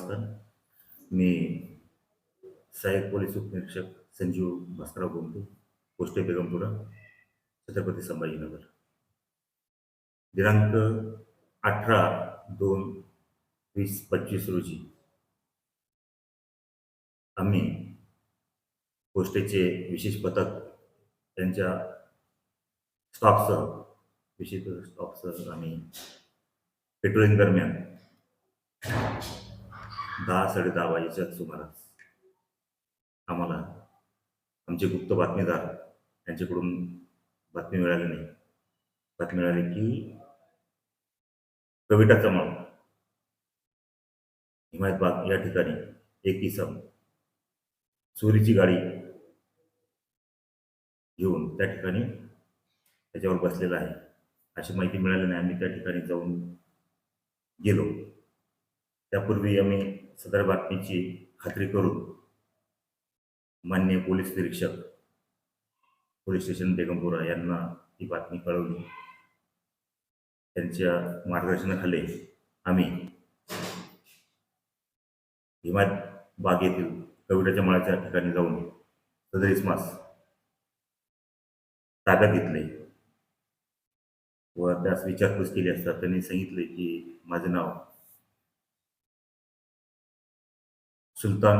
नमस्कार मी सहाय्यक पोलीस उपनिरीक्षक संजीव भास्करराव गोमटे पोस्ट बेगमपुरा छत्रपती संभाजीनगर. दिनांक अठरा दोन वीस पंचवीस रोजी आम्ही पोस्टेचे विशेष पथक त्यांच्या स्टॉपसह विशेष स्टॉपसह आम्ही पेट्रोलिंग दरम्यान दहा साडे दहा वाजेच्या सुमारास आम्हाला आमचे गुप्त बातमीदार यांच्याकडून बातमी मिळाली नाही. बातमी मिळाली की कविता चमळ हिमायतबाग या ठिकाणी एक इसम चोरीची गाडी घेऊन त्या ठिकाणी त्याच्यावर बसलेला आहे. अशी माहिती मिळाली नाही. आम्ही त्या ठिकाणी जाऊन गेलो. त्यापूर्वी आम्ही सदर बातमीची खात्री करून मान्य पोलीस निरीक्षक पोलीस स्टेशन बेगमपुरा यांना ही बातमी कळवली. त्यांच्या मार्गदर्शनाखाली आम्ही हिमायत बाग येथील कविताच्या मळाच्या ठिकाणी जाऊन सदर इसमास ताब्यात घेतले व त्यास विचारपूस केली असता त्यांनी सांगितले की माझं नाव सुलतान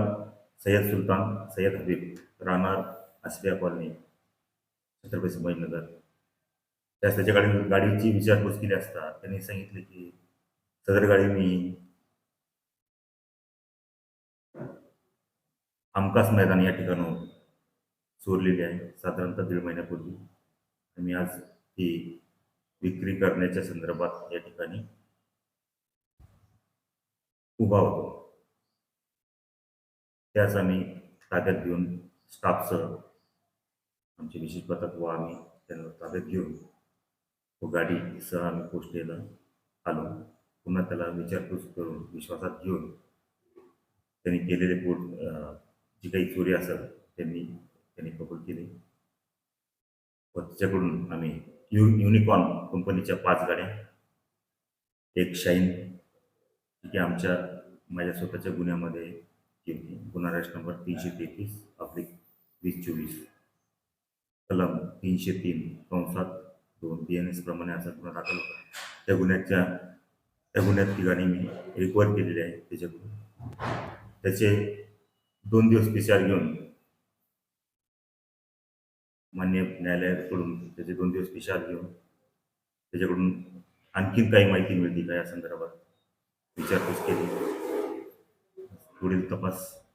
सय्यद सुलतान सय्यद हबीब राहणार आसफिया कॉलनी छत्रपती संभाजीनगर. त्यास त्याच्या गाडी गाडीची विचारपूस केली असता त्यांनी सांगितले की सदर गाडी मी आमकास मैदान या ठिकाणाहून चोरलेली आहे. साधारणतः दीड महिन्यापूर्वी. मी आज ही विक्री करण्याच्या संदर्भात या ठिकाणी उभा होतो. त्याच आम्ही ताब्यात घेऊन स्टाफसह आमचे विशेष पथक व आम्ही त्यांना ताब्यात घेऊन व गाडीसह आम्ही पोस्टेला आलो. पुन्हा त्याला विचारपूस करून विश्वासात घेऊन त्यांनी केलेले पोट जी काही चोरी असेल त्यांनी त्यांनी कबूल केली. व त्याच्याकडून आम्ही यु युनिकॉर्न कंपनीच्या पाच गाड्या एक शाईन जी की आमच्या माझ्या स्वतःच्या गुन्ह्यामध्ये केली गुन्हा नंबर तीनशे तेहतीस अब्लिक वीस चोवीस कलम तीनशे तीन कंसात दोन बी एन एस प्रमाणे असा गुन्हा दाखल होता त्या गुन्ह्याच्या त्या गुन्ह्यात ठिकाणी मी रिकवर केलेली आहे त्याच्याकडून. त्याचे दोन दिवस पी सी आर घेऊन मान्य न्यायालयाकडून त्याचे दोन दिवस पी सी आर घेऊन त्याच्याकडून आणखीन काही माहिती मिळते का या संदर्भात? विचारपूस केली. Por ele estar tá passando